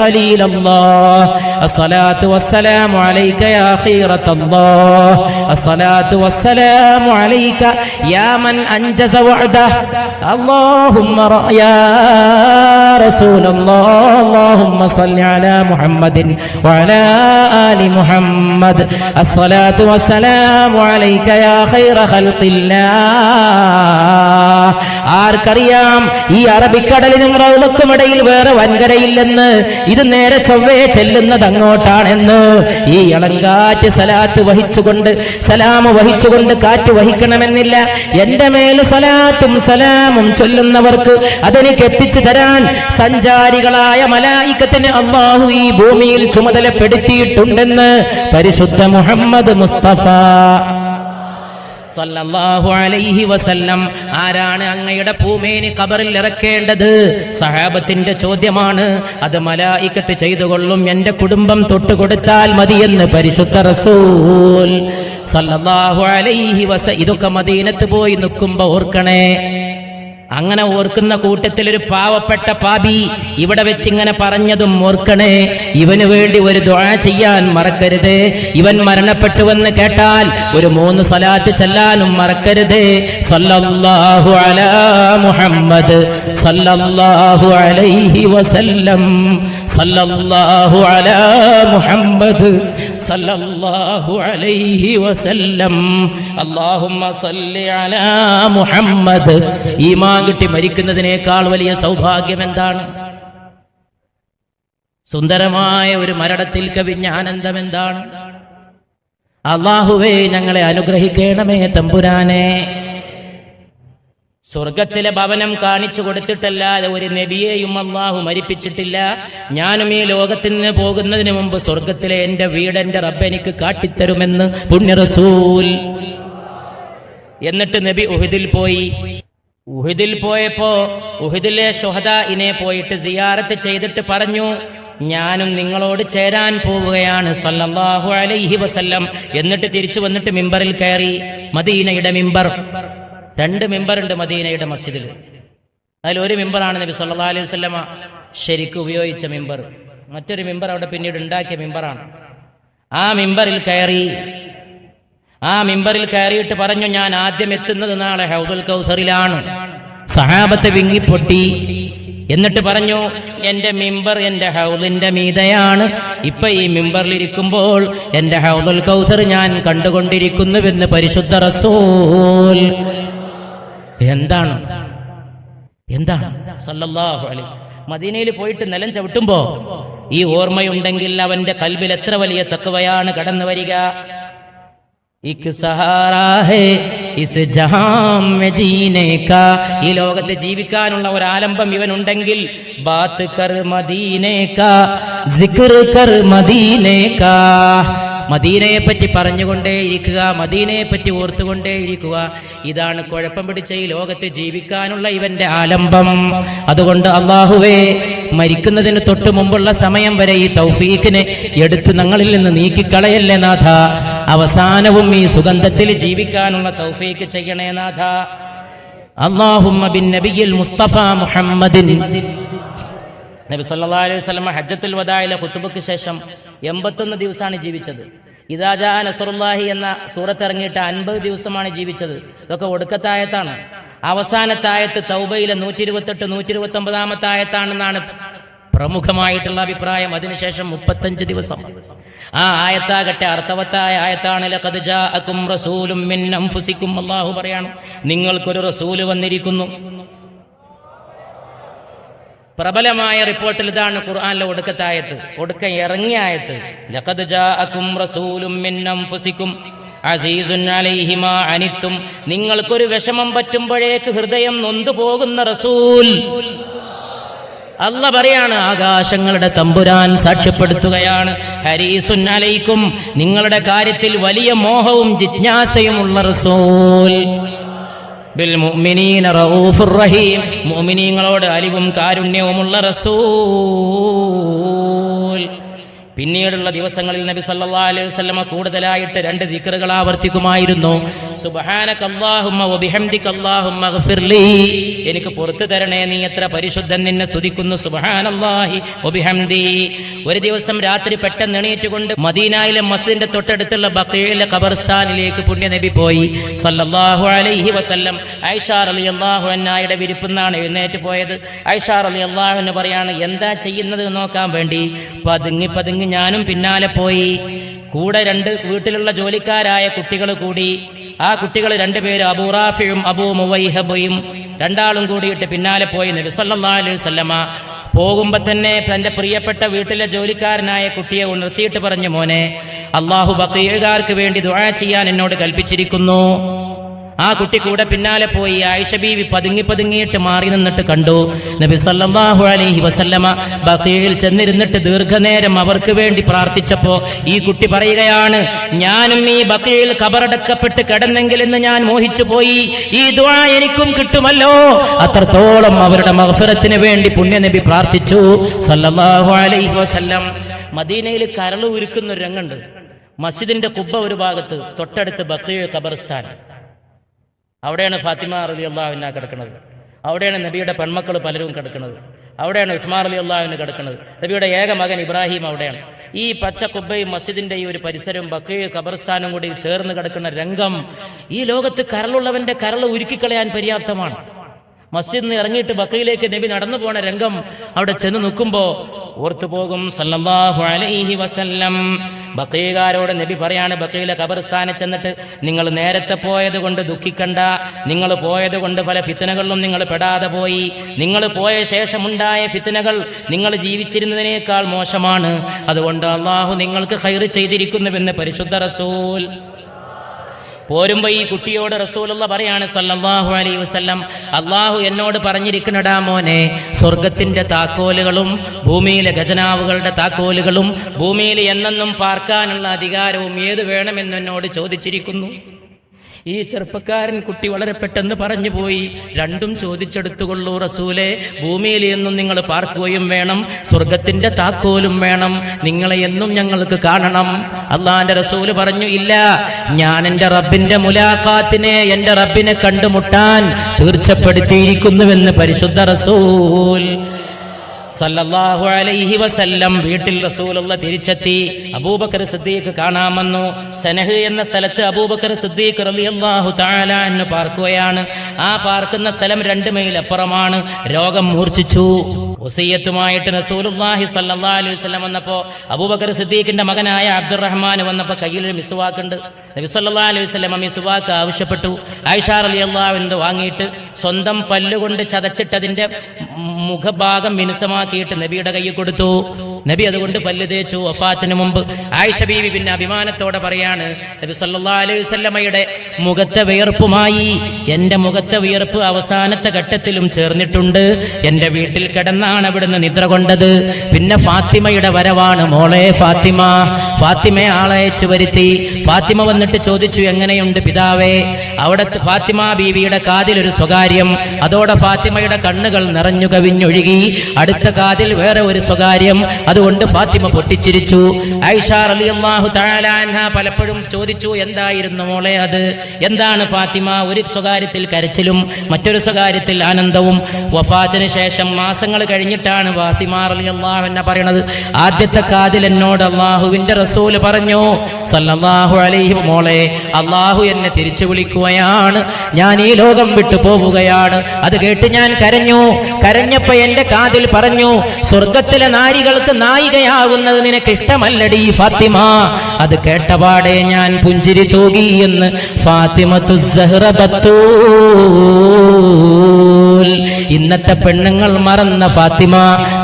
خليل الله. الصلاة والسلام عليك يا خيرة الله. الصلاة والسلام عليك يا من أنجز وعده. اللهم يا رسول الله. اللهم صل على محمد وعلى آل محمد. الصلاة والسلام عليك يا خير خلق الله. ആർക്കറിയാം? ഈ അറബിക്കടലിനും റൗലക്കും ഇടയിൽ വേറെ വൻകരയില്ലെന്ന്. ഇത് നേരെ ചൊവ്വേ ചെല്ലുന്നത് അങ്ങോട്ടാണെന്ന് ഈ ഇളങ്കാറ്റ് സലാത്ത് വഹിച്ചുകൊണ്ട് സലാമ് വഹിച്ചുകൊണ്ട് കാറ്റ് വഹിക്കണമെന്നില്ല. എന്റെ മേൽ സലാത്തും സലാമും ചൊല്ലുന്നവർക്ക് അതെനിക്ക് എത്തിച്ചു തരാൻ സഞ്ചാരികളായ മലായിക്കത്തിന് അള്ളാഹു ഈ ഭൂമിയിൽ ചുമതലപ്പെടുത്തിയിട്ടുണ്ടെന്ന് പരിശുദ്ധ മുഹമ്മദ് മുസ്തഫ. സല്ലല്ലാഹു അലൈഹി വസല്ലം. ആരാണ് അങ്ങയുടെ പൂമേനി കബറിൽ ഇറക്കേണ്ടത്? സഹാബത്തിന്റെ ചോദ്യമാണ്. അത് മലായിക്കത്ത് ചെയ്തു കൊള്ളും എന്റെ കുടുംബം തൊട്ടുകൊടുത്താൽ മതിയെന്ന് പരിശുദ്ധ റസൂൽ. സല്ലല്ലാഹു അലൈഹി വസ ഇതൊക്കെ മദീനത്ത് പോയി നിൽക്കുമ്പോ ഓർക്കണേ. അങ്ങനെ ഓർക്കുന്ന കൂട്ടത്തിൽ ഒരു പാവപ്പെട്ട പാപി ഇവിടെ വെച്ച് ഇങ്ങനെ പറഞ്ഞതും ഓർക്കണേ ഇവന് വേണ്ടി ഒരു ദുഴ ചെയ്യാൻ മറക്കരുത്. ഇവൻ മരണപ്പെട്ടുവെന്ന് കേട്ടാൽ ഒരു മൂന്ന് സലാത്ത് ചെല്ലാനും മറക്കരുത്. സല്ലല്ലാഹു അലാ മുഹമ്മദ് സല്ലല്ലാഹു അലൈഹി വസല്ലം. സല്ലല്ലാഹു അലാ മുഹമ്മദ് സല്ലല്ലാഹു അലൈഹി വസല്ലം. അല്ലാഹുമ്മ സല്ലി അലാ മുഹമ്മദ്. ഈമാൻ കിട്ടി മരിക്കുന്നതിനേക്കാൾ വലിയ സൗഭാഗ്യം എന്താണ്? സുന്ദരമായ ഒരു മരണത്തിൽ കവിഞ്ഞ ആനന്ദം എന്താണ്? അള്ളാഹുവേ ഞങ്ങളെ അനുഗ്രഹിക്കണമേ തമ്പുരാനെ. സ്വർഗത്തിലെ ഭവനം കാണിച്ചു കൊടുത്തിട്ടല്ലാതെ ഒരു നബിയെയും അള്ളാഹു മരിപ്പിച്ചിട്ടില്ല. ഞാനും ഈ ലോകത്തിൽ നിന്ന് പോകുന്നതിന് മുമ്പ് സ്വർഗത്തിലെ എന്റെ വീട് എന്റെ റബ്ബ് എനിക്ക് കാട്ടിത്തരുമെന്ന് പുണ്യറസൂൽ. എന്നിട്ട് നബി ഉഹിദിൽ പോയി. ഉഹിദിൽ പോയപ്പോ ഉഹിദിലെ ഷുഹദ ഇനെ പോയിട്ട് സിയാറത്ത് ചെയ്തിട്ട് പറഞ്ഞു ഞാനും നിങ്ങളോട് ചേരാൻ പോവുകയാണ് സല്ലല്ലാഹു അലൈഹി വസല്ലം. എന്നിട്ട് തിരിച്ചു വന്നിട്ട് മിമ്പറിൽ കയറി. മദീനയുടെ മിമ്പർ. രണ്ട് മെമ്പറുണ്ട് മദീനയുടെ മസ്ജിദിൽ. അതിൽ ഒരു മെമ്പറാണ് നബി സല്ലാ അലൈഹി വസല്ലമ. ശരിക്കും ഉപയോഗിച്ച മെമ്പർ. മറ്റൊരു മെമ്പർ അവിടെ പിന്നീട് ഉണ്ടാക്കിയ മെമ്പറാണ്. ആ മെമ്പറിൽ കയറി. ആ മെമ്പറിൽ കയറിയിട്ട് പറഞ്ഞു ഞാൻ ആദ്യം എത്തുന്നത് നാളെ ഹൗദുൽ കൗസറിലാണ്. സഹാബത്ത് വിങ്ങിപ്പൊട്ടി. എന്നിട്ട് പറഞ്ഞു എന്റെ മിമ്പർ എന്റെ ഹൗദിന്റെ മീതയാണ്. ഇപ്പൊ ഈ മിമ്പറിൽ ഇരിക്കുമ്പോൾ എന്റെ ഹൗദുൽ കൗസർ ഞാൻ കണ്ടുകൊണ്ടിരിക്കുന്നുവെന്ന് പരിശുദ്ധ റസൂൽ. എന്താണ്? എന്താണ്? സല്ലല്ലാഹു മദീനയിൽ പോയിട്ട് നിലം ചവിട്ടുമ്പോ ഈ ഓർമ്മയുണ്ടെങ്കിൽ അവന്റെ കൽബിൽ എത്ര വലിയ തക്കവയാണ് കടന്നു വരിക. ഈ ലോകത്ത് ജീവിക്കാനുള്ള ഒരു ആലംബം ഇവനുണ്ടെങ്കിൽ ബാത്ത് കർ മദീനെ കാ സിക്ർ കർ മദീനെ കാ മദീനയെ പറ്റി പറഞ്ഞുകൊണ്ടേയിരിക്കുക മദീനയെ പറ്റി ഓർത്തുകൊണ്ടേയിരിക്കുക. ഇതാണ് കുഴപ്പം പിടിച്ച ഈ ലോകത്ത് ജീവിക്കാനുള്ള ഇവന്റെ ആലംബം. അതുകൊണ്ട് അള്ളാഹുവേ മരിക്കുന്നതിന് തൊട്ട് മുമ്പുള്ള സമയം വരെ ഈ തൗഫീഖിനെ എടുത്ത് ഞങ്ങളിൽ നിന്ന് നീക്കിക്കളയല്ലേ നാഥ? അവസാനവും ഈ സുഗന്ധത്തിൽ ജീവിക്കാനുള്ള തൗഫീഖ് ചെയ്യണേ നാഥ. അള്ളാഹുമ്മ ബിൻ നബിയിൽ മുസ്തഫ മുഹമ്മദിൻ നബി സല്ലല്ലാഹു അലൈഹി വസല്ലം ഹജ്ജത്തുൽ വദായിലെ ഖുത്ബക്ക് ശേഷം എൺപത്തൊന്ന് ദിവസമാണ് ജീവിച്ചത്. ഇദാജാ നസറുല്ലാഹി എന്ന സൂറത്ത് ഇറങ്ങിയിട്ട് അൻപത് ദിവസമാണ് ജീവിച്ചത്. ഇതൊക്കെ ഒടുക്കത്തായത്താണ്. അവസാനത്തായത്ത് തൗബയിലെ നൂറ്റി ഇരുപത്തെട്ട് നൂറ്റി ഇരുപത്തി ഒമ്പതാമത്തെ ആയത്താണെന്നാണ് പ്രമുഖമായിട്ടുള്ള അഭിപ്രായം. അതിനുശേഷം മുപ്പത്തഞ്ച് ദിവസം. ആ ആയത്താകട്ടെ അർത്ഥവത്തായ ആയത്താണ്. റസൂലും പറയാണ് നിങ്ങൾക്കൊരു റസൂൽ വന്നിരിക്കുന്നു. പ്രബലമായ റിപ്പോർട്ടിൽ ഇതാണ് ഖുർആാനിലെ ഒടുക്കത്തായത്. ഒടുക്ക ഇറങ്ങിയ ആയത്ത് ലഖദ് ജാഅകും മിൻ നിങ്ങൾക്കൊരു വിഷമം പറ്റുമ്പോഴേക്ക് ഹൃദയം നൊന്തു പോകുന്ന റസൂൽ. അല്ല പറയാണ് ആകാശങ്ങളുടെ തമ്പുരാൻ സാക്ഷ്യപ്പെടുത്തുകയാണ്. ഹരീസുൻ അലൈക്കും നിങ്ങളുടെ കാര്യത്തിൽ വലിയ മോഹവും ജിജ്ഞാസയുമുള്ള റസൂൽ. മുഅ്മിനീങ്ങളോട് അലിവും കാരുണ്യവുമുള്ള റസൂൽ. പിന്നീടുള്ള ദിവസങ്ങളിൽ നബി സല്ലല്ലാഹു അലൈഹി വസല്ലമ കൂടുതലായിട്ട് രണ്ട് ദിക്റുകൾ ആവർത്തിക്കുമായിരുന്നു. എനിക്ക് പുറത്തു തരണേ നീ എത്ര പരിശുദ്ധൻ നിന്നെ സ്തുതിക്കുന്നു. സുബ്ഹാനല്ലാഹി ഒരു ദിവസം രാത്രി പെട്ടെന്ന് എണീറ്റുകൊണ്ട് മദീനായിലെ മസ്ജിദിന്റെ തൊട്ടടുത്തുള്ള ബക്കയിലെ ഖബർസ്ഥാനിലേക്ക് പുണ്യനബി പോയി. സല്ലല്ലാഹു അലൈഹി വസല്ലം. ഐഷാർ അലി അള്ളാഹു അന്നായുടെ വിരിപ്പുന്നാണ് എഴുന്നേറ്റ് പോയത്. ഐഷാർ അലി അള്ളാഹു എന്ന് പറയാണ് എന്താ ചെയ്യുന്നത് നോക്കാൻ വേണ്ടി? പതുങ്ങി പതുങ്ങി ഞാനും പിന്നാലെ പോയി. കൂടെ രണ്ട് വീട്ടിലുള്ള ജോലിക്കാരായ കുട്ടികൾ കൂടി. ആ കുട്ടികൾ രണ്ടുപേരും അബൂറാഫിയും അബൂ മുവൈഹബയും രണ്ടാളും കൂടിയിട്ട് പിന്നാലെ പോയി നബി സല്ലല്ലാഹു അലൈഹി വസല്ലമ. പോകുമ്പോ തന്നെ തന്റെ പ്രിയപ്പെട്ട വീട്ടിലെ ജോലിക്കാരനായ കുട്ടിയെ ഉണർത്തിയിട്ട് പറഞ്ഞു മോനെ അള്ളാഹു ബക്കീഴുകാർക്ക് വേണ്ടി ദുആ ചെയ്യാൻ എന്നോട് കൽപ്പിച്ചിരിക്കുന്നു. ആ കുട്ടി കൂടെ പിന്നാലെ പോയി ആയിഷ ബീവി പതുങ്ങി പതുങ്ങിയിട്ട് മാറി നിന്നിട്ട് കണ്ടു. നബി സല്ലല്ലാഹു അലൈഹി വസല്ലമ ബഖീൽ ചെന്നിരുന്നിട്ട് ദീർഘനേരം അവർക്ക് വേണ്ടി പ്രാർത്ഥിച്ചപ്പോ ഈ കുട്ടി പറയുകയാണ് ഞാനും ഈ ബഖീൽ കബറടക്കപ്പെട്ട് കിടന്നെങ്കിൽ എന്ന് ഞാൻ മോഹിച്ചു പോയി. ഈ ദുആ എനിക്കും കിട്ടുമല്ലോ. അത്രത്തോളം അവരുടെ മഹഫിറത്തിന് വേണ്ടി പുണ്യനബി പ്രാർത്ഥിച്ചു. സല്ലല്ലാഹു അലൈഹി വസല്ലം മദീനയിൽ കരൾ ഉരുക്കുന്ന ഒരു രംഗുണ്ട് മസ്ജിദിന്റെ കുബ്ബ ഒരു ഭാഗത്ത് തൊട്ടടുത്ത് ബഖീൽ ഖബർസ്ഥാൻ അവിടെയാണ് ഫാത്തിമ റലി അള്ളാഹുവിന കിടക്കുന്നത്. അവിടെയാണ് നബിയുടെ പെൺമക്കൾ പലരും കിടക്കുന്നത്. അവിടെയാണ് ഉസ്മാർ അലി അള്ളാഹുവിന് കിടക്കുന്നത്. നബിയുടെ ഏക മകൻ ഇബ്രാഹിം അവിടെയാണ്. ഈ പച്ച കുബ്ബയും മസ്ജിദിന്റെ ഈ ഒരു പരിസരവും ബക്കീ ഖബർസ്ഥാനും കൂടി ചേർന്ന് കിടക്കുന്ന രംഗം ഈ ലോകത്ത് കരളുള്ളവന്റെ കരൾ ഉരുക്കിക്കളയാൻ പര്യാപ്തമാണ്. മസ്ജിദിൽ നിന്ന് ഇറങ്ങിയിട്ട് ബക്കയിലേക്ക് നബി നടന്നു പോണ രംഗം അവിടെ ചെന്ന് നിൽക്കുമ്പോ ഓർത്തു പോകും സല്ലല്ലാഹു അലൈഹി വസല്ലം. നബി പറയാണ് ബക്കയിലെ ഖബർസ്ഥാനിൽ ചെന്നിട്ട് നിങ്ങൾ നേരത്തെ പോയത് കൊണ്ട് ദുഃഖിക്കണ്ട. നിങ്ങൾ പോയത് കൊണ്ട് പല ഫിത്തനകളിലും നിങ്ങൾ പെടാതെ പോയി. നിങ്ങൾ പോയ ശേഷമുണ്ടായ ഫിത്തനകൾ നിങ്ങൾ ജീവിച്ചിരുന്നതിനേക്കാൾ മോശമാണ്. അതുകൊണ്ട് അള്ളാഹു നിങ്ങൾക്ക് ഹൈർ ചെയ്തിരിക്കുന്നുവെന്ന് പരിശുദ്ധ റസൂൽ പോരുമ്പോ ഈ കുട്ടിയോട് റസൂലുള്ള പറയാണ് സല്ലാഹു അലൈ വസല്ലം അള്ളാഹു എന്നോട് പറഞ്ഞിരിക്കണടാ മോനെ സ്വർഗത്തിന്റെ താക്കോലുകളും ഭൂമിയിലെ ഖജനാവുകളുടെ താക്കോലുകളും ഭൂമിയിൽ എന്നെന്നും പാർക്കാനുള്ള അധികാരവും ഏത് വേണമെന്ന് എന്നോട് ചോദിച്ചിരിക്കുന്നു? ഈ ചെറുപ്പക്കാരൻ കുട്ടി വളരെ പെട്ടെന്ന് പറഞ്ഞു പോയി. രണ്ടും ചോദിച്ചെടുത്തുകൊള്ളൂ റസൂലെ. ഭൂമിയിൽ എന്നും നിങ്ങൾ പാർക്കുകയും വേണം സ്വർഗത്തിന്റെ താക്കോലും വേണം. നിങ്ങളെ എന്നും ഞങ്ങൾക്ക് കാണണം. അള്ളാന്റെ റസൂൽ പറഞ്ഞു ഇല്ല ഞാൻ എന്റെ റബ്ബിന്റെ മുലാഖാത്തിനെ എന്റെ റബ്ബിനെ കണ്ടുമുട്ടാൻ തീർച്ചപ്പെടുത്തിയിരിക്കുന്നുവെന്ന് പരിശുദ്ധ റസൂൽ സല്ലല്ലാഹു അലൈഹി വസല്ലം വീട്ടിൽ റസൂലുള്ള തിരിച്ചെത്തി. അബൂബക്കർ സിദ്ദീഖ് കാണാമെന്നു സനഹ് എന്ന സ്ഥലത്ത് അബൂബക്കർ സിദ്ദീഖ് റളിയല്ലാഹു താല എന്ന് പാർക്കുകയാണ്. ആ പാർക്കുന്ന സ്ഥലം രണ്ട് മൈൽ അപ്പുറമാണ്. രോഗം മൂർച്ഛിച്ചു. വസീയത്തുമായിട്ട് റസൂലുള്ളാഹി സല്ലാ അലൈഹി വസല്ലം വന്നപ്പോൾ അബൂബക്കർ സിദ്ദീഖിന്റെ മകനായ അബ്ദുറഹ്മാൻ വന്നപ്പോൾ കയ്യിലൊരു മിസുവാക്കുണ്ട്. നബി സല്ലാ അലൈഹി വസല്ലം മിസ്വാക്ക് ആവശ്യപ്പെട്ടു. ആയിഷാർ റളിയല്ലാഹു അൻഹ വാങ്ങിയിട്ട് സ്വന്തം പല്ലുകൊണ്ട് ചതച്ചിട്ടതിന്റെ മുഖഭാഗം മിനുസമാക്കിയിട്ട് നബിയുടെ കയ്യിൽ കൊടുത്തു. നബി അതുകൊണ്ട് പല്ല് തേച്ചു വഫാത്തിന് മുമ്പ്. ആയിഷ ബീവി പിന്നെ അഭിമാനത്തോടെ പറയാണ് നബി സല്ലാ അലൈഹി വസല്ലമയുടെ മുഖത്തെ വിയർപ്പുമായി എന്റെ മുഖത്തെ വിയർപ്പ് അവസാനത്തെ ഘട്ടത്തിലും ചേർന്നിട്ടുണ്ട്. എന്റെ വീട്ടിൽ കിടന്നാണ് അവിടുന്ന് നിദ്ര കൊണ്ടത്. പിന്നെ ഫാത്തിമയുടെ വരവാണ് മോളെ ഫാത്തിമ. ഫാത്തിമയെ ആളയച്ചു വരുത്തി. ഫാത്തിമ വന്നിട്ട് ചോദിച്ചു എങ്ങനെയുണ്ട് പിതാവേ? അവിടെ ഫാത്തിമ ബീവിയുടെ കാതിൽ ഒരു സ്വകാര്യം. അതോടെ ഫാത്തിമയുടെ കണ്ണുകൾ നിറഞ്ഞു കവിഞ്ഞൊഴുകി. അടുത്ത കാതിൽ വേറെ ഒരു സ്വകാര്യം. അതുകൊണ്ട് ഫാത്തിമ പൊട്ടിച്ചിരിച്ചു. ഐഷാർ തആല അൻഹ പലപ്പോഴും ചോദിച്ചു എന്തായിരുന്നു മോളെ അത്? എന്താണ് ഫാത്തിമ? ഒരു സ്വകാര്യത്തിൽ കരച്ചിലും മറ്റൊരു സ്വകാര്യത്തിൽ ആനന്ദവും. വഫാത്തിന് ശേഷം മാസങ്ങൾ കഴിഞ്ഞിട്ടാണ് ഫാത്തിമ അള്ളാഹു അൻഹ പറയുന്നത് ആദ്യത്തെ കാതിൽ എന്നോട് അള്ളാഹുവിന്റെ റസൂൽ പറഞ്ഞു സല്ലല്ലാഹു അലൈഹി മോളെ അള്ളാഹു എന്നെ തിരിച്ചു വിളിക്കുകയാണ്. ഞാൻ ഈ ലോകം വിട്ടു പോവുകയാണ്. അത് കേട്ട് ഞാൻ കരഞ്ഞു. കരഞ്ഞപ്പോ എന്റെ കാതിൽ പറഞ്ഞു സ്വർഗത്തിലെ നാരികൾക്ക് നായികയാകുന്നത് നിനക്ക് ഇഷ്ടമല്ലടി ഫാത്തിമ. അത് കേട്ടപാടെ ഞാൻ പുഞ്ചിരി തൂകി എന്ന് ഫാത്തിമത്തു സഹ്റബത്തൂൽ ഇന്നത്തെ പെണ്ണുങ്ങൾ മറന്ന ഫാത്തിമ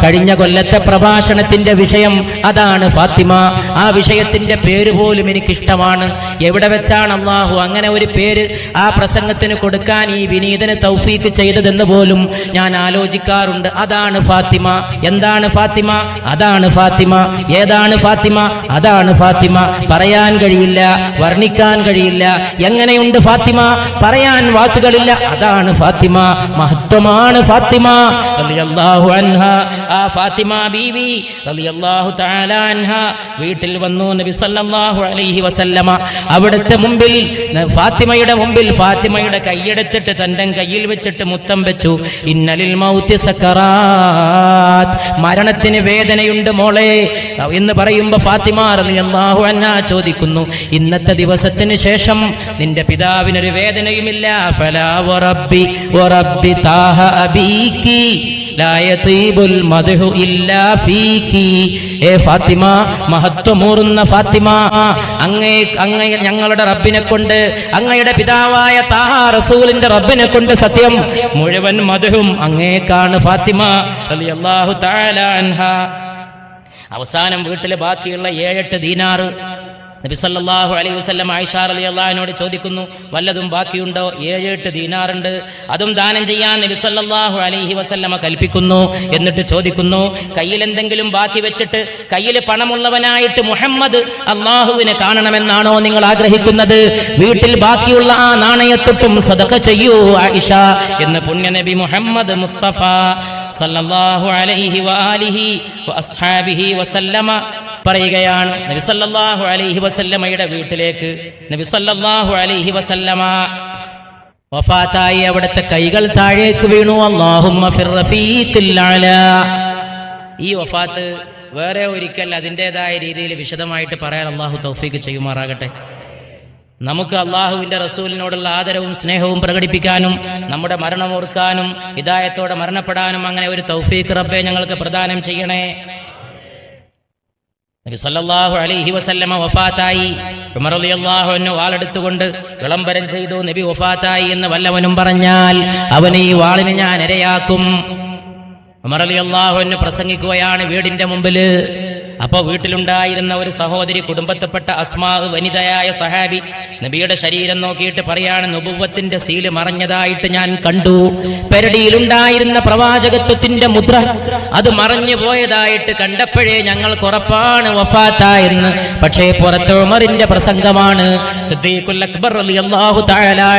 കഴിഞ്ഞ കൊല്ലത്തെ പ്രഭാഷണത്തിന്റെ വിഷയം അതാണ് ഫാത്തിമ. ആ വിഷയത്തിന്റെ പേര് പോലും എനിക്കിഷ്ടമാണ്. എവിടെ വെച്ചാണ് അള്ളാഹു അങ്ങനെ ഒരു പേര് ആ പ്രസംഗത്തിന് കൊടുക്കാൻ ഈ വിനീതന് തൗഫീക്ക് ചെയ്തതെന്ന് പോലും ഞാൻ ആലോചിക്കാറുണ്ട്. അതാണ് ഫാത്തിമ. എന്താണ് ഫാത്തിമ? അതാണ് ഫാത്തിമ. ഏതാണ് ഫാത്തിമ? അതാണ് ഫാത്തിമ. പറയാൻ കഴിയില്ല വർണിക്കാൻ കഴിയില്ല. എങ്ങനെയുണ്ട് ഫാത്തിമ? പറയാൻ വാക്കുകളില്ല. അതാണ് ഫാത്തിമ. മഹത്വമാണ് ഫാത്തിമ. ആ ഫാത്തിമ ബീവി വീട്ടിൽ വന്നു നബി സല്ലല്ലാഹു അലൈഹി വസല്ലമ. അവിടുത്തെ മുമ്പിൽ ഫാത്തിമയുടെ മുമ്പിൽ ഫാത്തിമയുടെ കൈയെടുത്തിട്ട് തന്റെ കയ്യിൽ വെച്ചിട്ട് മുത്തം വെച്ചു. ഇന്നലിൽ സക്കറാത്ത്. മരണത്തിന് വേദനയുണ്ട് മോളെ എന്ന് പറയുമ്പോ ഫാത്തിമ റളിയല്ലാഹു അൻഹ ചോദിക്കുന്നു. ഇന്നത്തെ ദിവസത്തിന് ശേഷം നിന്റെ പിതാവിനൊരു വേദനയുമില്ല. ഫലാ വറബ്ബി വറബ്ബി താഹ അബീക്കി ലായതീബുൽ മദ്ഹു ഇല്ലാ ഫീക്കി ഏ ഫാത്തിമ മഹത്വമൂറുന്ന ഫാത്തിമ അങ്ങേ അങ്ങേ ഞങ്ങളുടെ റബ്ബിനെ കൊണ്ട് അങ്ങയുടെ പിതാവായ താഹ റസൂലിന്റെ റബ്ബിനെ കൊണ്ട് സത്യം മുഴുവൻ മധുവും അങ്ങേക്കാണ് ഫാത്തിമ അള്ളാഹു തആല അൻഹ. അവസാനം വീട്ടിലെ ബാക്കിയുള്ള ഏഴെട്ട് ദീനാറ് നബി സല്ലല്ലാഹു അലൈഹി ആയിഷാർ അലി അള്ളഹാനോട് ചോദിക്കുന്നു വല്ലതും ബാക്കിയുണ്ടോ? ഏഴെട്ട് ദീനാറുണ്ട്. അതും ദാനം ചെയ്യാൻ നബി സല്ലല്ലാഹു അലൈഹി വസല്ലമ കൽപ്പിക്കുന്നു എന്നിട്ട് ചോദിക്കുന്നു കയ്യിൽ എന്തെങ്കിലും ബാക്കി വെച്ചിട്ട് കയ്യിൽ പണമുള്ളവനായിട്ട് മുഹമ്മദ് അള്ളാഹുവിനെ കാണണമെന്നാണോ നിങ്ങൾ ആഗ്രഹിക്കുന്നത്? വീട്ടിൽ ബാക്കിയുള്ള ആ നാണയത്തൊട്ടും സദഖ ചെയ്യൂ ആയിഷ എന്ന് പുണ്യനബി മുഹമ്മദ് മുസ്തഫ സല്ലല്ലാഹു അലൈഹി വഅസ്ഹാബിഹി വസല്ലമ പറയുകയാണ്. നബിസല്ലാഹു അലൈഹി വസല്ലമ്മയുടെ വീട്ടിലേക്ക് നബിസല്ലാഹു അലൈഹി വസല്ലമ വഫാത്തായി അവിടുത്തെ കൈകൾ താഴേക്ക് വീണു. അലാ ഈ വഫാത്ത് വേറെ ഒരിക്കൽ അതിന്റെതായ രീതിയിൽ വിശദമായിട്ട് പറയാൻ അള്ളാഹു തൗഫീക്ക് ചെയ്യുമാറാകട്ടെ. നമുക്ക് അള്ളാഹുവിന്റെ റസൂലിനോടുള്ള ആദരവും സ്നേഹവും പ്രകടിപ്പിക്കാനും നമ്മുടെ മരണം ഓർക്കാനും ഹിദായത്തോടെ മരണപ്പെടാനും അങ്ങനെ ഒരു തൗഫീഖ് റബ്ബെ ഞങ്ങൾക്ക് പ്രദാനം ചെയ്യണേ. നബി സല്ലല്ലാഹു അലൈഹി വസല്ലമ വഫാത്തായി. ഉമർ റളിയല്ലാഹു അൻഹു വാളെടുത്തുകൊണ്ട് വിളംബരം ചെയ്തു നബി വഫാത്തായി എന്ന് വല്ലവനും പറഞ്ഞാൽ അവനെ ഈ വാളിന് ഞാൻ ഇരയാക്കും. ഉമർ റളിയല്ലാഹു അൻഹു പ്രസംഗിക്കുകയാണ് വീടിന്റെ മുമ്പിൽ. അപ്പൊ വീട്ടിലുണ്ടായിരുന്ന ഒരു സഹോദരി കുടുംബത്തിൽപ്പെട്ട അസ്മാ വനിതയായ സഹാബി നബിയുടെ ശരീരം നോക്കിയിട്ട് പറയാണ് നുപുവത്തിന്റെ സീൽ മറഞ്ഞതായിട്ട് ഞാൻ കണ്ടു. പെരടിയിലുണ്ടായിരുന്ന പ്രവാചകത്വത്തിന്റെ മുദ്ര അത് മറഞ്ഞു പോയതായിട്ട് കണ്ടപ്പോഴേ ഞങ്ങൾ കുറപ്പാണ് വഫാത്തായെന്ന്. പക്ഷേ പുറത്ത് ഉമറിന്റെ പ്രസംഗമാണ് അക്ബർ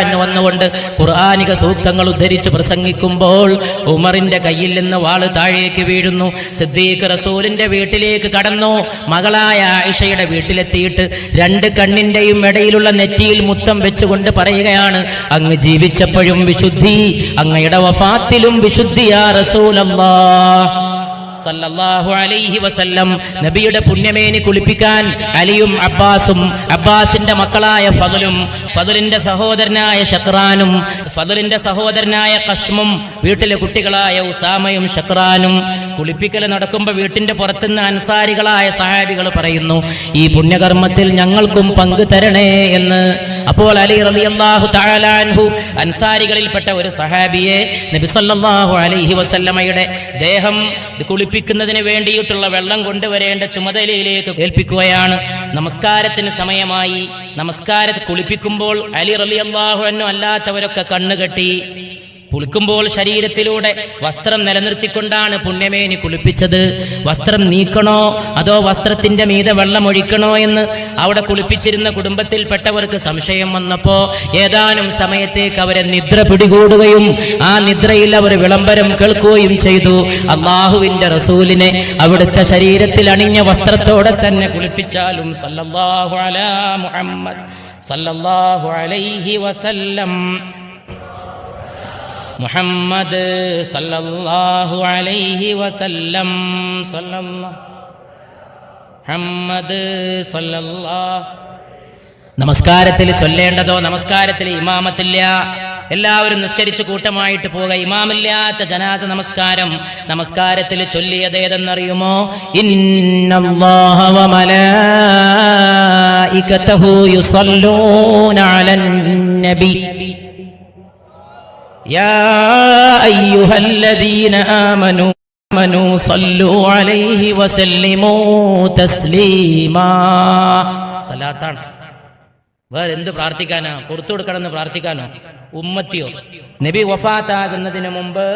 എന്ന് വന്നുകൊണ്ട് ഖുർആാനിക സൂക്തങ്ങൾ ഉദ്ധരിച്ച് പ്രസംഗിക്കുമ്പോൾ ഉമറിന്റെ കയ്യിൽ നിന്ന് വാൾ താഴേക്ക് വീഴുന്നു. സിദ്ദീഖ് റസൂലിന്റെ വീട്ടിലേക്ക് കടന്നു. മകളായ ആയിഷയുടെ വീട്ടിലെത്തിയിട്ട് രണ്ട് കണ്ണിന്റെയും ഇടയിലുള്ള നെറ്റിയിൽ മുത്തം വെച്ചുകൊണ്ട് പറയുകയാണ് അങ്ങ് ജീവിച്ചപ്പോഴും വിശുദ്ധി അങ്ങയുടെ വഫാത്തിലും വിശുദ്ധിയാ റസൂലല്ലാ. സല്ലല്ലാഹു അലൈഹി വസല്ലം നബിയുടെ പുണ്യമേനി കുളിപ്പിക്കാൻ അലിയും അബ്ബാസും അബ്ബാസിന്റെ മക്കളായ ഫദലും ഫദലിന്റെ സഹോദരനായ ഷക്രാനും ഫദലിന്റെ സഹോദരനായ കഷ്മും വീട്ടിലെ കുട്ടികളായ ഉസാമയും ഷക്രാനും കുളിപ്പിക്കൽ നടക്കുമ്പോൾ വീട്ടിന്റെ പുറത്തുനിന്ന് അൻസാരികളായ സഹാബികൾ പറയുന്നു ഈ പുണ്യകർമ്മത്തിൽ ഞങ്ങൾക്കും പങ്ക് തരണേ എന്ന് അപ്പോൾ അലി റളിയല്ലാഹു തആല അൻഹു അൻസാരികളിൽപ്പെട്ട ഒരു സഹാബിയെ നബിസല്ലാഹു അലൈഹി വസല്ലമയുടെ ദേഹം കുളിപ്പിക്കുന്നതിന് വേണ്ടിയിട്ടുള്ള വെള്ളം കൊണ്ടുവരേണ്ട ചുമതലയിലേക്ക് ഏൽപ്പിക്കുകയാണ്. നമസ്കാരത്തിന് സമയമായി. നമസ്കാരത്തെ കുളിപ്പിക്കുമ്പോൾ അലി റളിയല്ലാഹു അൻഹു അല്ലാത്തവരൊക്കെ കണ്ണുകെട്ടി. കുളിക്കുമ്പോൾ ശരീരത്തിലൂടെ വസ്ത്രം നിലനിർത്തിക്കൊണ്ടാണ് പുണ്യമേനി കുളിപ്പിച്ചത്. വസ്ത്രം നീക്കണോ അതോ വസ്ത്രത്തിന്റെ മീതെ വെള്ളമൊഴിക്കണോ എന്ന് അവിടെ കുളിപ്പിച്ചിരുന്ന കുടുംബത്തിൽപ്പെട്ടവർക്ക് സംശയം വന്നപ്പോ ഏതാനും സമയത്തേക്ക് അവരെ നിദ്ര പിടികൂടുകയും ആ നിദ്രയിൽ അവർ വിളംബരം കേൾക്കുകയും ചെയ്തു. അള്ളാഹുവിന്റെ റസൂലിനെ അവിടുത്തെ ശരീരത്തിൽ അണിഞ്ഞ വസ്ത്രത്തോടെ തന്നെ കുളിപ്പിച്ചാലും സല്ലല്ലാഹു അലാ മുഹമ്മദ് സല്ലല്ലാഹു അലൈഹി വസല്ലം മുഹമ്മദ് സല്ലല്ലാഹു അലൈഹി വസല്ലം. മുഹമ്മദ് നമസ്കാരത്തിൽ ചൊല്ലേണ്ടതോ നമസ്കാരത്തിൽ ഇമാമത്തില്ല. എല്ലാവരും നിസ്കരിച്ച് കൂട്ടമായിട്ട് പോവുക. ഇമാമില്ലാത്ത ജനാസ നമസ്കാരം. നമസ്കാരത്തിൽ ചൊല്ലിയത് ഏതെന്നറിയുമോ? ഇന്നല്ലാഹ വ മലായികതഹു യുസല്ലൂന അലൻ നബി يا أيها الذين آمنوا آمنوا صلوا عليه وسلموا تسليما സലാത്താണ് വേറെ എന്ത് പ്രാർത്ഥിക്കാനാ പുറത്തു കൊടുക്കണമെന്ന് പ്രാർത്ഥിക്കാനോ ഉമ്മത്തിയോ നബി വഫാത്താകുന്നതിന് മുമ്പ്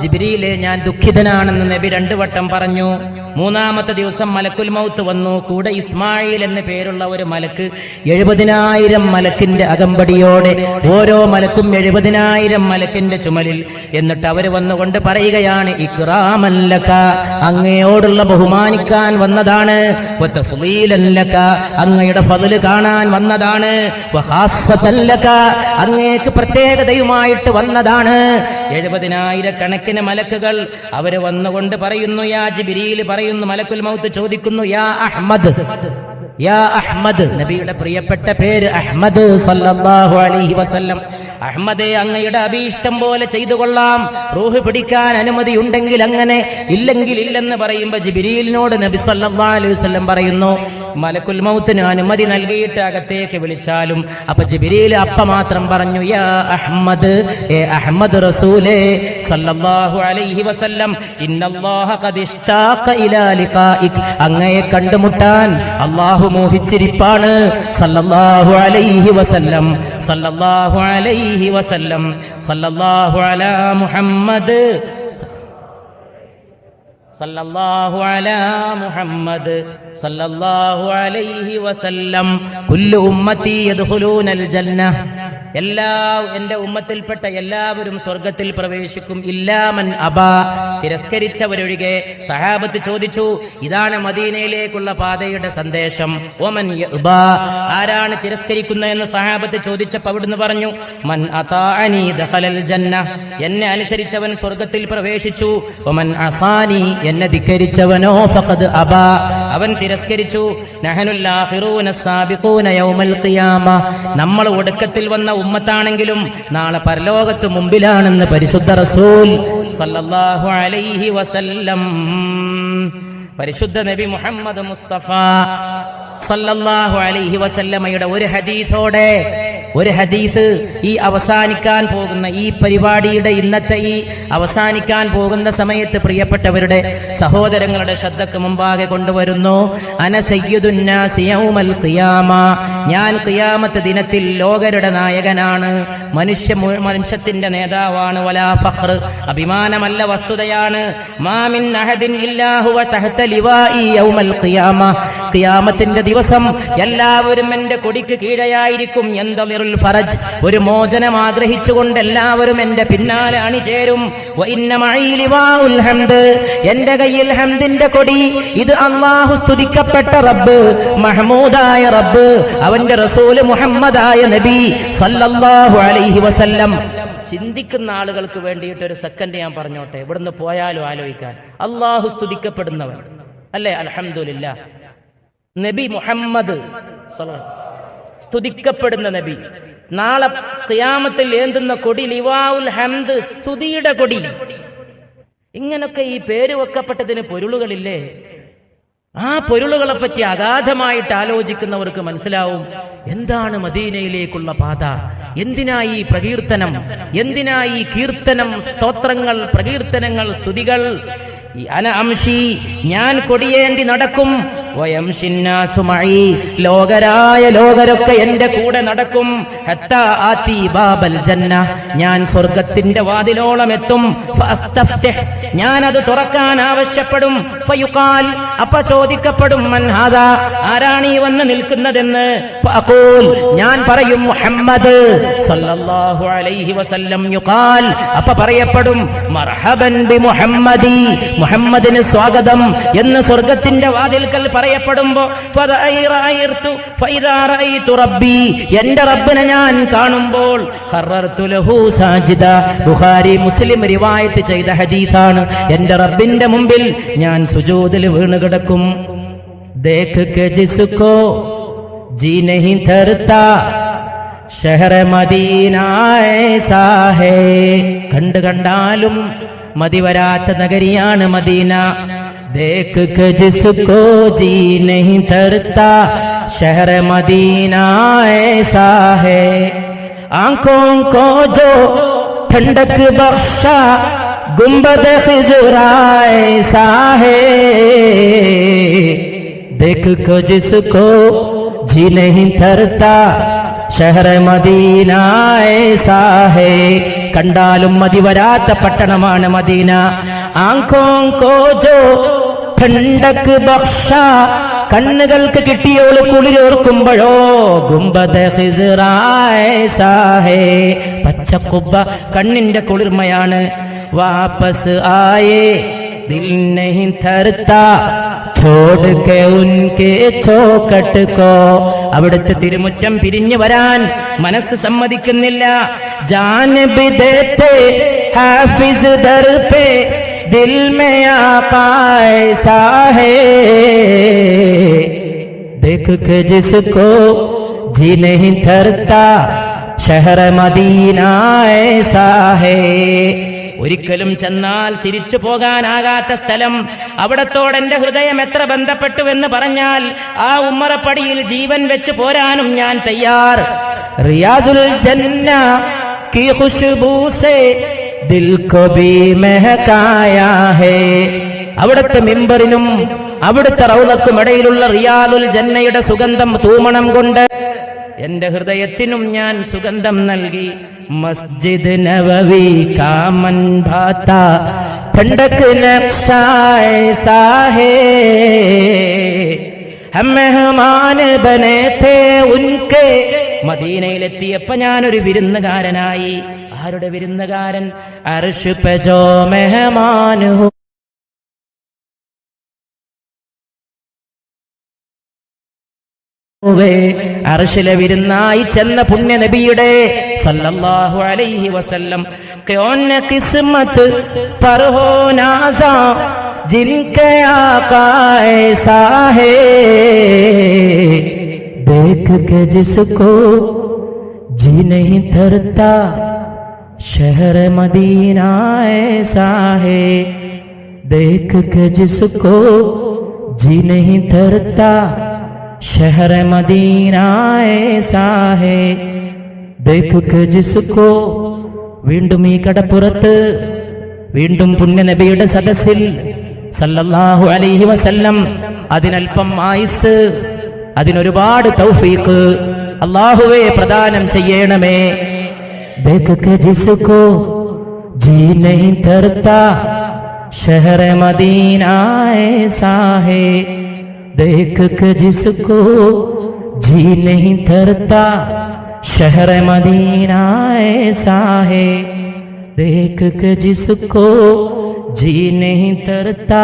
ജിബ്രീലെ ഞാൻ ദുഃഖിതനാണെന്ന് നബി രണ്ടു വട്ടം പറഞ്ഞു. മൂന്നാമത്തെ ദിവസം മലക്കുൽ മൗത്ത് വന്നു. കൂടെ ഇസ്മായിൽ എന്ന പേരുള്ള ഒരു മലക്ക് എഴുപതിനായിരം മലക്കിന്റെ അകമ്പടിയോടെ ഓരോ മലക്കും എഴുപതിനായിരം മലക്കിന്റെ ചുമലിൽ എന്നിട്ട് അവർ വന്നുകൊണ്ട് പറയുകയാണ് ഇക്റാമല്ലക അങ്ങയോടുള്ള ബഹുമാനിക്കാൻ വന്നതാണ്. അങ്ങയുടെ ഫതിൽ കാണാൻ വന്നതാണ്. അങ്ങേക്ക് ലക, പ്രത്യേകതയുമായിട്ട് വന്നതാണ്. എഴുപതിനായിരക്കണക്കിന് മലക്കുകൾ അവർ വന്നുകൊണ്ട് പറയുന്നു യാ ജിബിരിയിൽ പറയുന്നു മലക്കുൽ മൗത്ത് ചോദിക്കുന്നു യാ അഹ്മദ് യാ അഹ്മദ് നബിയുടെ പ്രിയപ്പെട്ട പേര് അഹ്മദ് സല്ലല്ലാഹു അലൈഹി വസല്ലം. അഹമ്മദെ അങ്ങയുടെ അഭീഷ്ടം പോലെ ചെയ്തു കൊള്ളാം. റൂഹ് പിടിക്കാൻ അനുമതി ഉണ്ടെങ്കിൽ അങ്ങനെ ഇല്ലെങ്കിൽ ഇല്ലെന്ന് പറയുമ്പോ ജിബിരിയിലിനോട് നബി സല്ലല്ലാഹു അലൈഹി വസല്ലം പറയുന്നു മലക്കുൽ മൗത്തിന് അനുമതി നൽകിയിട്ട് അകത്തേക്ക് വിളിച്ചാലും. അപ്പൊ ജിബിരിയിൽ അപ്പ മാത്രം പറഞ്ഞു യാ അഹ്മദ് ഏ അഹ്മദ് റസൂലേ സല്ലല്ലാഹു അലൈഹി വസല്ലം ഇന്നല്ലാഹ ഖദ് ഇലാ ലിഖാഇക്. അങ്ങയെ കണ്ടുമുട്ടാൻ അല്ലാഹു മോഹിച്ചിരിപ്പാണ്. സല്ലല്ലാഹു അലൈഹി വസല്ലം സല്ലല്ലാഹു അലൈഹി വസല്ലം സല്ലല്ലാഹു അലാ മുഹമ്മദ് സല്ലല്ലാഹു അലാ മുഹമ്മദ് സല്ലല്ലാഹു അലൈഹി വസല്ലം. കുല്ലു ഉമ്മത്തി യദ്ഖുലൂനൽ ജന്ന എല്ലാ എന്റെ ഉമ്മത്തിൽപ്പെട്ട എല്ലാവരും സ്വർഗത്തിൽ പ്രവേശിക്കും. ഇല്ലാമൻ അബ. തിരസ്കരിച്ചവരൊഴികെ സഹാബത്ത് ചോദിച്ചു ഇതാണ് മദീനയിലേക്കുള്ള പാതയുടെ സന്ദേശം. ഓമൻ യഅ്ബാ. ആരാണ് തിരസ്കരിക്കുന്നതെന്ന് സഹാബത്ത് ചോദിച്ചപ്പോൾ അവിടുന്ന് പറഞ്ഞു മൻ ജന്ന എന്നെ അനുസരിച്ചവൻ സ്വർഗത്തിൽ പ്രവേശിച്ചു. ഒമൻ അസാനി എന്നെ ധിക്കരിച്ചവനോ ഫഖദ് അബ. അവൻ തിരസ്കരിച്ചു നഹനുൽ ആഖിറൂന സാബിഖൂന യൗമൽ ഖിയാമ. നമ്മൾ ഒടുക്കത്തിൽ വന്ന ഉമ്മത്താണെങ്കിലും നാളെ പരലോകത്ത് മുമ്പിലാണെന്ന് പരിശുദ്ധ റസൂൽ സല്ലല്ലാഹു അലൈഹി വസല്ലം. പരിശുദ്ധ നബി മുഹമ്മദ് മുസ്തഫ സല്ലല്ലാഹു അലൈഹി വസല്ലമയുടെ ഒരു ഹദീഥോടെ ഒരു ഹദീസ് ഈ അവസാനിക്കാൻ പോകുന്ന ഈ പരിപാടിയുടെ ഇന്നത്തെ ഈ അവസാനിക്കാൻ പോകുന്ന സമയത്ത് പ്രിയപ്പെട്ടവരുടെ സഹോദരങ്ങളുടെ ശ്രദ്ധക്ക് മുമ്പാകെ കൊണ്ടുവരുന്നു. അന സയ്യിദുന്നാസി ഖിയാമ. ഞാൻ ഖിയാമത്ത് ദിനത്തിൽ ലോകരുടെ നായകനാണ്. മനുഷ്യ മനുഷ്യത്തിന്റെ നേതാവാണ് വലാ ഫഖ്ർ അഭിമാനമല്ല വസ്തുതയാണ്. മാമിൻ അഹദിൻ ഇല്ലാഹു തഹ്ത ലിവാഇ യൗമൽ ഖിയാമ. ഖിയാമത്തിന്റെ ദിവസം എല്ലാവരും എന്റെ കൊടിക്ക് കീഴയായിരിക്കും. എന്തമിറുൽ ഫറജ്. ഒരു മോചനം ആഗ്രഹിച്ചുകൊണ്ട് എല്ലാവരും എന്റെ പിന്നാലെ അണിചേരും. എന്റെ കയ്യിൽ ഹംദിന്റെ കൊടി. ഇത് അള്ളാഹു സ്തുതിക്കപ്പെട്ട റബ്ബ്. മഹമൂദായ റബ്ബ്. അവന്റെ റസൂൽ മുഹമ്മദായ നബി സല്ലല്ലാഹു അലൈഹി വസല്ലം. ചിന്തിക്കുന്ന ആളുകൾക്ക് വേണ്ടിയിട്ട് ഒരു സെക്കൻഡ് ഞാൻ പറഞ്ഞോട്ടെ. ഇവിടുന്ന് പോയാലും ആലോചിക്കാൻ. അള്ളാഹു സ്തുതിക്കപ്പെടുന്നവൻ. അല്ലേ? അലഹമില്ല നബി മുഹമ്മദ് സ്തുതിക്കപ്പെടുന്ന നബി. നാളെ ക്യാമത്തിൽ ഏന്തുന്ന കൊടി? ലിവാഉൽ ഹംദ് സ്തുതിയുടെ കൊടി. ഇങ്ങനൊക്കെ ഈ പേര് വെക്കപ്പെട്ടതിന് പൊരുളുകളില്ലേ? ആ പൊരുളുകളെ പറ്റി അഗാധമായിട്ട് ആലോചിക്കുന്നവർക്ക് മനസ്സിലാവും. എന്താണ് മദീനയിലേക്കുള്ള പാത? എന്തിനായി പ്രകീർത്തനം? എന്തിനായി കീർത്തനം സ്തോത്രങ്ങൾ പ്രകീർത്തനങ്ങൾ സ്തുതികൾ? ഞാൻ കൊടിയേന്തി നടക്കും. ലോകരായ ലോകരൊക്കെ എന്റെ കൂടെ നടക്കും. ഞാൻ സ്വർഗത്തിന്റെ വാതിലോളം എത്തും. ഞാൻ അത് തുറക്കാൻ ആവശ്യപ്പെടും. അപ്പ ചോദിക്കപ്പെടും മൻഹാദ ആരാണ് ഈ വന്ന് നിൽക്കുന്നതെന്ന്? ഞാൻ പറയും മുഹമ്മദ് സല്ലല്ലാഹു അലൈഹി വസല്ലം യുഖാൽ. അപ്പ പറയപ്പെടും മർഹബൻ ബി മുഹമ്മദി. മുഹമ്മദിന് സ്വാഗതം എന്ന് സ്വർഗത്തിന്റെ വാതിൽക്കൽ പറയപ്പെടുമ്പോ ഫദഅ റഅയ്തു ഫഇദാ റഅയ്തു റബ്ബി എന്റെ റബ്ബിനെ ഞാൻ കാണുമ്പോൾ ഖറർതു ലഹു സാജിദ ബുഖാരി മുസ്ലിം റിവായത്ത് ചെയ്ത ഹദീസാണ് എന്റെ റബ്ബിന്റെ മുമ്പിൽ ഞാൻ സുജൂദിൽ വീണ് കിടക്കും ദേഖ് കെ ജിസ്കോ ജി नहीं धरता ഷഹർ മദീന ऐसा है കണ്ടു കണ്ടാലും മതി വരാത്ത നഗരിയാണ് മദീന ദേഖ് കെ ജിസ്കോ ജി नहीं धरता शहर मदीना ऐसा है आंखों को जो ठंडक बख्शा गुंबद खिजरा ऐसा है देख को जिसको जी नहीं थरता ഷഹർ മദീന ऐसा है കണ്ടാലും മതി വരാത്ത പട്ടണമാണ് മദീന ആങ്കോം കോ ജോ ഠണ്ടക് ബക്ഷ കണ്ണുകൾക്ക് കിട്ടിയോൾ കുളിരോർക്കുമ്പോഴോ? ഗുംബദ പച്ച പച്ചക്കുബ്ബ കണ്ണിന്റെ കുളിർമയാണ്. വാപ്പസ് ആയേ. ദിൽ നഹി ഉൻകെ അവിടുത്തെ തിരുമുറ്റം പിരിഞ്ഞു വരാൻ മനസ്സ് സമ്മതിക്കുന്നില്ല. ജാനബി ദേത്തെ Hafiz there pay Dil may ആകാ ऐसा है देख के जिसको जी नहीं धरता शहर मदीना ऐसा है ഒരിക്കലും ചെന്നാൽ തിരിച്ചു പോകാനാകാത്ത സ്ഥലം അവിടത്തോട് എന്റെ ഹൃദയം എത്ര ബന്ധപ്പെട്ടുവെന്ന് പറഞ്ഞാൽ ആ ഉമ്മറപ്പടിയിൽ ജീവൻ വെച്ച് പോരാനും ഞാൻ തയ്യാർ റിയാസുൽ ജന്ന की खुशबू से दिल को भी महकाया है അവിടുത്തെ മിമ്പറിനും അവിടുത്തെ റൗലക്കും ഇടയിലുള്ള റിയാദുൽ ജന്നയുടെ സുഗന്ധം തൂമണം കൊണ്ട് എന്റെ ഹൃദയത്തിനും ഞാൻ സുഗന്ധം നൽകി മസ്ജിദ് നവവി കാമൻ ഭാത്ത ठंडक नक्शाए साहे हम मेहमान बने थे उनके മദീനയിലെത്തിയപ്പോ ഞാനൊരു വിരുന്നുകാരനായി ആരുടെ വിരുന്നുകാരൻ അർഷ് പെജോ മെഹമാനു അർഷിലെ വിരുന്നായി ചെന്ന പുണ്യ നബിയുടെ സല്ലല്ലാഹു അലൈഹി വസല്ലം ക്യോൻ കിസ്മത്ത് पर हो नाजा जिनके आका ऐसा है देख के जिसको जी नहीं धरता शहर मदीना ऐसा है देख के जिसको जी नहीं धरता शहर मदीना ऐसा है देख के जिसको വീണ്ടും ഈ കടപ്പുറത്ത് വീണ്ടും പുണ്യനബിയുടെ സദസ്സിൽ സല്ലല്ലാഹു അലൈഹി വസല്ലം അതിനൽപ്പം ആയുസ് അതിനൊരുപാട് തൗഫീഖ് അള്ളാഹുവെ പ്രദാനം ചെയ്യണമേ देख के जिसको जी नहीं धरता शहर मदीना ऐसा है देख के जिसको जी नहीं धरता शहर मदीना ऐसा है देख के जिसको जी नहीं धरता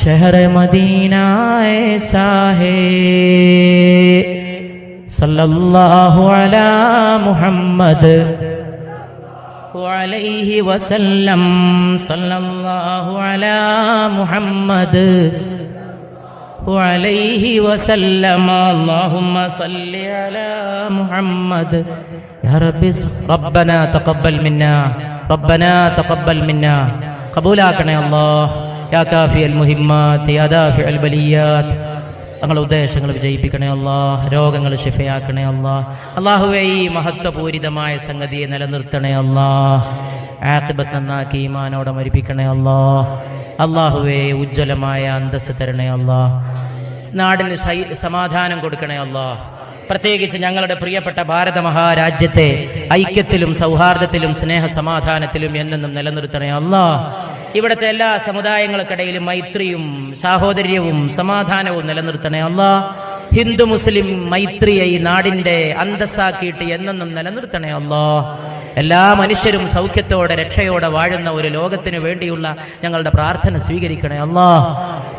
शहर मदीना ऐसा है सल्लल्लाहु अला मुहम्मद وعليه وسلم صلى الله على محمد وعليه وسلم اللهم صل على محمد يا رب ربنا تقبل منا ربنا تقبل منا قبولاكنا الله യാ ബലിയാത്ത്. ഞങ്ങളുടെ ഉദ്ദേശങ്ങൾ വിജയിപ്പിക്കണേ അല്ലാ രോഗങ്ങൾ ശിഫയാക്കണേ അല്ലാ. അള്ളാഹുവെ ഈ മഹത്വപൂരിതമായ സംഗതിയെ നിലനിർത്തണേ അല്ലാ. ആഖിബത്ത് നന്നാക്കി ഈമാനോടെ മരിപ്പിക്കണേ അല്ലാ. അള്ളാഹുവെ ഉജ്ജ്വലമായ അന്തസ് തരണേ അല്ലാ. നാടിന് സമാധാനം കൊടുക്കണേ അല്ലാ. പ്രത്യേകിച്ച് ഞങ്ങളുടെ പ്രിയപ്പെട്ട ഭാരത മഹാരാജ്യത്തെ ഐക്യത്തിലും സൗഹാർദ്ദത്തിലും സ്നേഹ സമാധാനത്തിലും എന്നെന്നും നിലനിർത്തണേ അല്ലാ. ഇവിടുത്തെ എല്ലാ സമുദായങ്ങൾക്കിടയിലും മൈത്രിയും സാഹോദര്യവും സമാധാനവും നിലനിർത്തണേ അല്ലാ. ഹിന്ദു മുസ്ലിം മൈത്രിയെ ഈ നാടിന്റെ അന്തസ്സാക്കിയിട്ട് എന്നെന്നും നിലനിർത്തണേ അല്ലാ. എല്ലാ മനുഷ്യരും സൗഖ്യത്തോടെ രക്ഷയോടെ വാഴുന്ന ഒരു ലോകത്തിന് വേണ്ടിയുള്ള ഞങ്ങളുടെ പ്രാർത്ഥന സ്വീകരിക്കണേ അല്ലാ.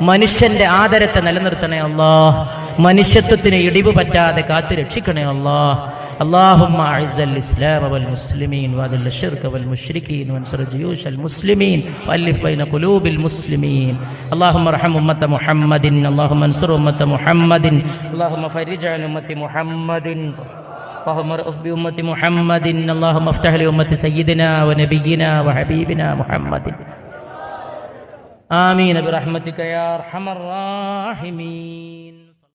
മനുഷ്യന്റെ ആദരത്തെ നിലനിർത്തണേ അല്ലാ. മനുഷ്യത്വത്തിന് ഇടിവ് പറ്റാതെ കാത്തു രക്ഷിക്കണേ അല്ലാ. اللهم أعز الإسلام والمسلمين وأذل الشرك والمشركين وانصر جيوش المسلمين وألف بين قلوب المسلمين. اللهم ارحم أمة محمد اللهم انصر أمة محمد. اللهم فرج عن أمة محمد. اللهم ارأف بأمة محمد. اللهم افتح لأمة سيدنا ونبينا وحبيبنا محمد. آمين. برحمتك يا أرحم الراحمين.